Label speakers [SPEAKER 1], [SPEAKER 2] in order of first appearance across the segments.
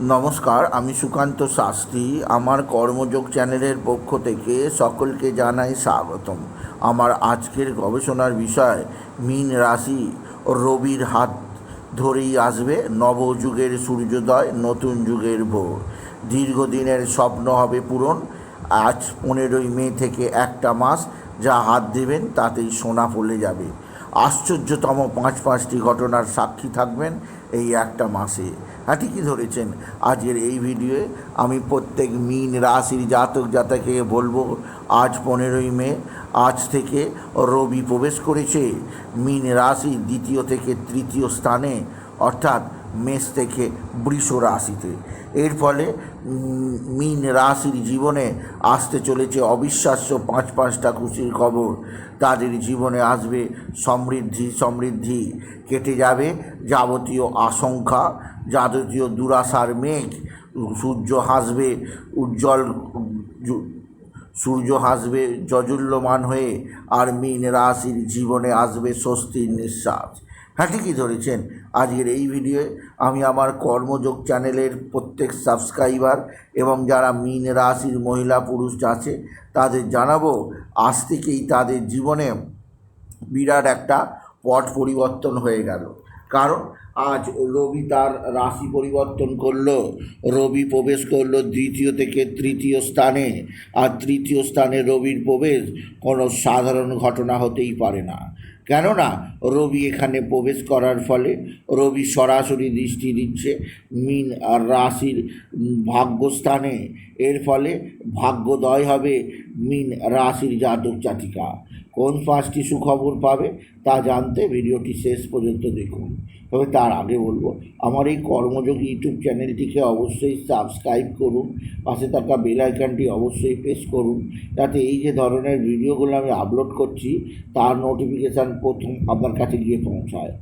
[SPEAKER 1] নমস্কার, আমি সুকান্ত শাস্ত্রী। আমার কর্মযোগ চ্যানেলের পক্ষ থেকে সকলকে জানাই স্বাগতম। আমার আজকের গবেষণার বিষয়, মীন রাশি রবির হাত ধরেই আসবে নবযুগের সূর্যোদয়, নতুন যুগের ভোর। দীর্ঘদিনের স্বপ্ন হবে পূরণ। আজ পনেরোই মে থেকে একটা মাস, যা হাত দেবেন তাতেই সোনা ফলে যাবে। আশ্চর্যতম পাঁচ পাঁচটি ঘটনার সাক্ষী থাকবেন এই একটা মাসে। হ্যাঁ ঠিকই ধরেছেন আজকের এই ভিডিওয়ে। আমি প্রত্যেক মিন রাশির জাতক জাতাকে বলব, আজ পনেরোই মে, আজ থেকে রবি প্রবেশ করেছে। মিন রাশি দ্বিতীয় থেকে তৃতীয় স্থানে, অর্থাৎ মেষ থেকে বৃষ রাশিতে। এর ফলে মীন রাশির জীবনে আসতে চলেছে অবিশ্বাস্য পাঁচ পাঁচটা খুশির খবর। তাদের জীবনে আসবে সমৃদ্ধি সমৃদ্ধি। কেটে যাবে যাবতীয় আশঙ্কা, যাবতীয় দুরাশার মেঘ। সূর্য হাসবে, উজ্জ্বল সূর্য হাসবে, জজুল্যমান হয়ে। আর মীন রাশির জীবনে আসবে স্বস্তির নিঃশ্বাস। হ্যাঁ ঠিকই ধরেছেন। আজকের এই ভিডিওয়ে আমি আমার কর্মযোগ চ্যানেলের প্রত্যেক সাবস্ক্রাইবার এবং যারা মিন রাশির মহিলা পুরুষ আছে, তাদের জানাব আজ থেকেই তাদের জীবনে বিরাট একটা পট পরিবর্তন হয়ে গেল। কারণ আজ রবি তার রাশি পরিবর্তন করল, রবি প্রবেশ করল দ্বিতীয় থেকে তৃতীয় স্থানে, আর তৃতীয় স্থানে রবির প্রবেশ কোনো সাধারণ ঘটনা হতেই পারে না। কেননা রবি এখানে প্রবেশ করার ফলে রবি সরাসরি দৃষ্টি দিচ্ছে মিন আর রাশির ভাগ্যস্থানে। এর ফলে ভাগ্যদয় হবে মিন রাশির জাতক জাতিকা। কোন পাঁচটি সুখবর পাবে তা জানতে ভিডিওটি শেষ পর্যন্ত দেখুন। তবে তার আগে বলব, আমার এই কর্মযোগ ইউটিউব চ্যানেলটিকে অবশ্যই সাবস্ক্রাইব করুন, পাশে থাকা বেল আইকনটি অবশ্যই প্রেস করুন, যাতে এই যে ধরনের ভিডিওগুলো আমি আপলোড করছি, তার নোটিফিকেশান প্রথম আপনার কাছে গিয়ে পৌঁছায়।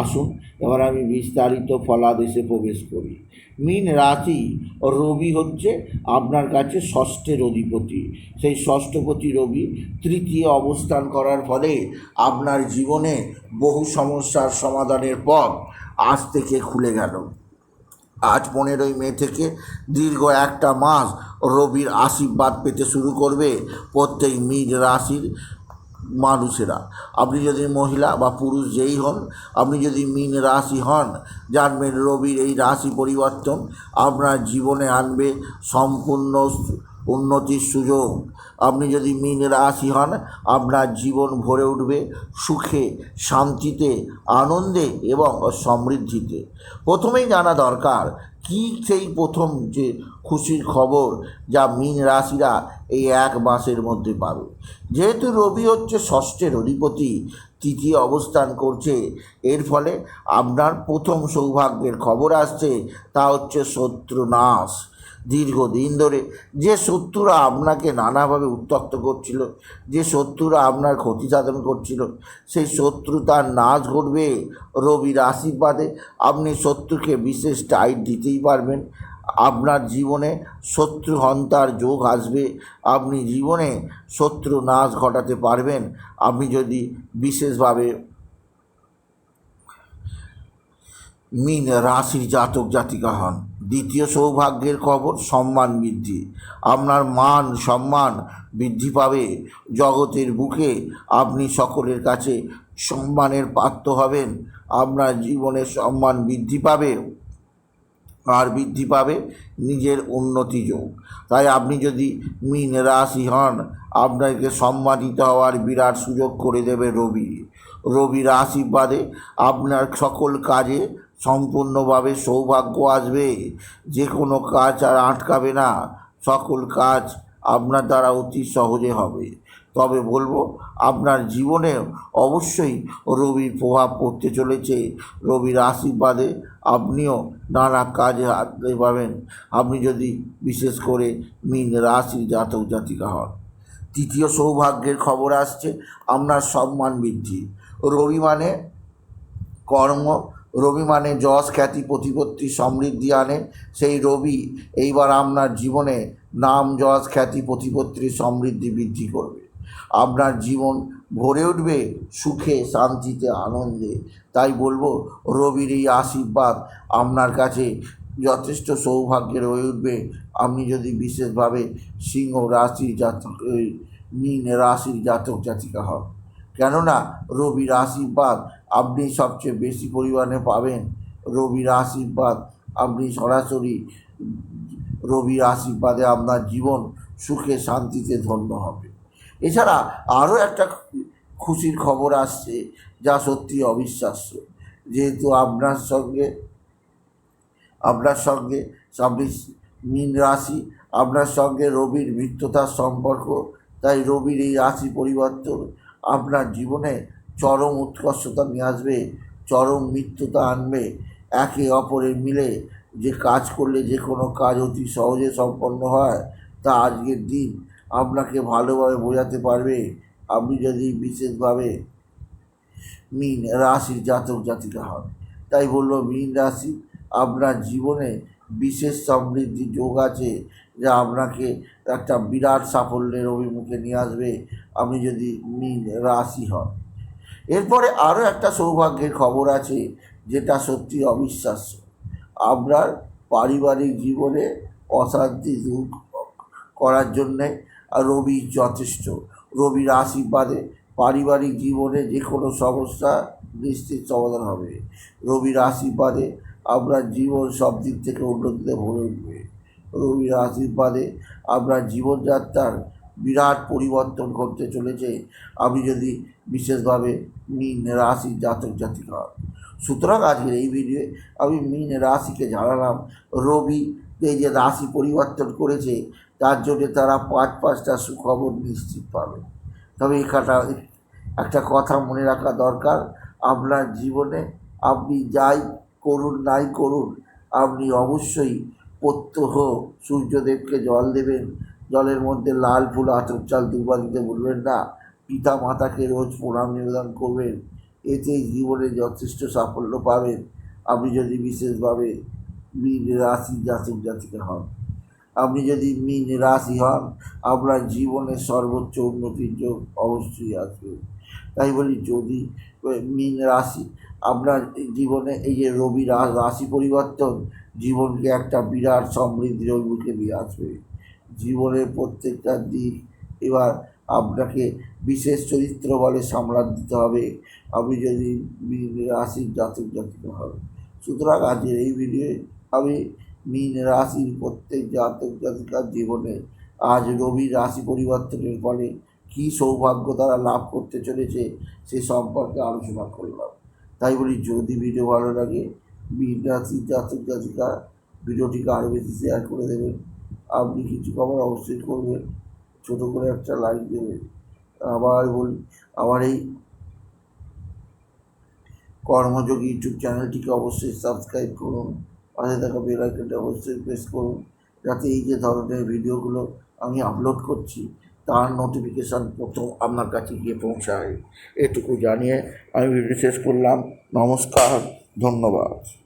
[SPEAKER 1] আসুন, এবার আমি বিস্তারিত ফলাদেশে প্রবেশ করি। মিন রাশি রবি হচ্ছে আপনার কাছে ষষ্ঠের অধিপতি। সেই ষষ্ঠপতি রবি তৃতীয় অবস্থান করার ফলে আপনার জীবনে বহু সমস্যার সমাধানের পথ আজ থেকে খুলে গেল। আজ পনেরোই মে থেকে দীর্ঘ একটা মাস রবির আশীর্বাদ পেতে শুরু করবে প্রত্যেক মীন রাশির মানুষেরা। আপনি যদি মহিলা বা পুরুষ যেই হন, আপনি যদি মীন রাশি হন, জানবেন রবির এই রাশি পরিবর্তন আপনার জীবনে আনবে সম্পূর্ণ উন্নতির সুযোগ। আপনি যদি মীন রাশি হন, আপনার জীবন ভরে উঠবে সুখে, শান্তিতে, আনন্দে এবং সমৃদ্ধিতে। প্রথমেই জানা দরকার, কি সেই প্রথম যে খুশির খবর যা মীন রাশিরা এই এক মাসের মধ্যে পাবে? যেহেতু রবি হচ্ছে ষষ্ঠের অধিপতি, তৃতীয় অবস্থান করছে, এর ফলে আপনার প্রথম সৌভাগ্যের খবর আসছে, তা হচ্ছে শত্রু নাশ দীর্ঘদিন ধরে যে শত্রুরা আপনাকে নানাভাবে উত্তক্ত করছিল, যে শত্রুরা আপনার ক্ষতি সাধন করছিল, সেই শত্রু তার নাশ ঘটবে রবির আশীর্বাদে। আপনি শত্রুকে বিশেষ টাইট দিতেই পারবেন। আপনার জীবনে শত্রু হন্তার যোগ আসবে। আপনি জীবনে শত্রু নাশ ঘটাতে পারবেন। আপনি যদি বিশেষভাবে মিন রাশির জাতক জাতিকা হন দ্বিতীয় সৌভাগ্যের খবর, সম্মান বৃদ্ধি। আপনার মান, সম্মান বৃদ্ধি পাবে। জগতের বুকে আপনি সকলের কাছে সম্মানের পাত্র হবেন। আপনার জীবনে সম্মান বৃদ্ধি পাবে আর বৃদ্ধি পাবে নিজের উন্নতি যোগ। তাই আপনি যদি মিন রাশি হন, আপনাকে সম্মানিত হওয়ার বিরাট সুযোগ করে দেবে রবি। রবির আশীর্বাদে আপনার সকল কাজে সম্পূর্ণভাবে সৌভাগ্য আসবে। যে কোনো কাজ আর আটকাবে না। সকল কাজ আপনার দ্বারা অতি সহজে হবে। তবে বলব, আপনার জীবনে অবশ্যই রবির প্রভাব পড়তে চলেছে। রবির আশীর্বাদে আপনিও নানা কাজে হাত পাবেন আপনি যদি বিশেষ করে মিন রাশির জাতক জাতিকা হন। তৃতীয় সৌভাগ্যের খবর আসছে, আপনার সম্মান বৃদ্ধি। রবি মানে কর্ম রবি মানে যশ, খ্যাতি, প্রতিপত্তি, সমৃদ্ধি আনে। সেই রবি এইবার আপনার জীবনে নাম, যশ, খ্যাতি, প্রতিপত্তি, সমৃদ্ধি বৃদ্ধি করবে। আপনার জীবন ভরে উঠবে সুখে, শান্তিতে, আনন্দে। তাই বলব, রবির এই আশীর্বাদ আপনার কাছে যথেষ্ট সৌভাগ্যের হয়ে উঠবে। আপনি যদি বিশেষভাবে সিংহ রাশির জাতক মীন রাশির জাতক জাতিকা হন। কেননা রবির আশীর্বাদ আপনি সবচেয়ে বেশি পরিমাণে পাবেন। রবির আশীর্বাদ আপনি সরাসরি রবির আশীর্বাদে আপনার জীবন সুখে শান্তিতে ধন্য হবে। এছাড়া আরও একটা খুশির খবর আসছে যা সত্যি অবিশ্বাস্য। যেহেতু আপনার সঙ্গে আপনার সঙ্গে আপনি মীন রাশি, আপনার সঙ্গে রবির মিত্রতার সম্পর্ক, তাই রবির এই রাশি পরিবর্তন আপনার জীবনে চরম উৎকর্ষতা নিয়ে আসবে, চরম মিত্রতা আনবে, একে অপরে মিলে যে কাজ করলে যে কোনো কাজ অতি সহজে সম্পন্ন হয়, তা আজকের দিন আপনাকে ভালোভাবে বোঝাতে পারবে। আপনি যদি বিশেষভাবে মিন রাশির জাতক জাতিকা হন, তাই বলল মিন রাশি, আপনার জীবনে বিশেষ সমৃদ্ধি যোগ আছে, যা আপনাকে একটা বিরাট সাফল্যের অভিমুখে নিয়ে আসবে। আপনি যদি রাশি হন। এরপরে আরও একটা সৌভাগ্যের খবর আছে, যেটা সত্যি অবিশ্বাস্য। আপনার পারিবারিক জীবনে অশান্তি দূর করার জন্যে রবি যথেষ্ট। রবির আশীর্বাদে পারিবারিক জীবনে যে কোনো সমস্যা নিশ্চিত সমাধান হবে। রবির আশীর্বাদে আপনার জীবন সব দিক থেকে উন্নতিতে ভরে উঠবে। রবির আশীর্বাদে আপনার জীবনযাত্রার বিরাট পরিবর্তন ঘটতে চলেছে। আপনি যদি বিশেষভাবে মীন রাশির জাতক জাতিকা, সুতরাং আজকের এই ভিডিওয়ে আমি মীন রাশিকে জানালাম। রবি এই যে রাশি পরিবর্তন করেছে, তার জন্যে তারা পাঁচ পাঁচটা সুখবর নিশ্চিত পাবে। তবে এখানটা একটা কথা মনে রাখা দরকার, আপনার জীবনে আপনি যাই করুন নাই করুন, আপনি অবশ্যই প্রত্যহ সূর্যদেবকে জল দেবেন জলের মধ্যে লাল ফুল আতর চাল দুবার দিতে বলবেন না। পিতা মাতাকে রোজ প্রণাম, নিবেদন করবেন। এতে জীবনে যথেষ্ট সাফল্য পাবেন। আপনি যদি বিশেষভাবে মীন রাশি জাতক জাতিকা হন, আপনি যদি মীন রাশি হন, আপনার জীবনের সর্বোচ্চ উন্নতির যোগ অবশ্যই আসবে। তাই বলি, যদি মীন রাশি আপনার জীবনে এই যে রবি রাশি পরিবর্তন, জীবনকে একটা বিরাট সমৃদ্ধির অভিমুখে নিয়ে আসবে। জীবনের প্রত্যেকটা দিক। এবার আপনাকে বিশেষ চরিত্র বলে সামলান দিতে হবে। আপনি যদি মীন রাশির জাতক জাতিকা হন। সুতরাং আজকের এই ভিডিওয়ে আমি মীন রাশির প্রত্যেক জাতক জাতিকার জীবনে আজ রবি রাশি পরিবর্তনের ফলে কী সৌভাগ্য তারা লাভ করতে চলেছে সে সম্পর্কে আলোচনা করলাম। তাই বলি, যদি ভিডিও ভালো লাগে, মীন রাশির জাতক জাতিকা ভিডিওটিকে আরও বেশি শেয়ার করে দেবেন। আপনি কিছু খবর অবশ্যই করবেন। ছোটো করে একটা লাইক দেবেন। আবার বলি, আমার এই কর্মযোগী ইউটিউব চ্যানেলটিকে অবশ্যই সাবস্ক্রাইব করুন। পাশে থাকা বেল আইকনটা অবশ্যই প্রেস করুন, যাতে এই যে ধরনের ভিডিওগুলো আমি আপলোড করছি, তার নোটিফিকেশান প্রথম আপনার কাছে গিয়ে পৌঁছায়। এটুকু জানিয়ে আমি ভিডিও শেষ করলাম। নমস্কার, ধন্যবাদ।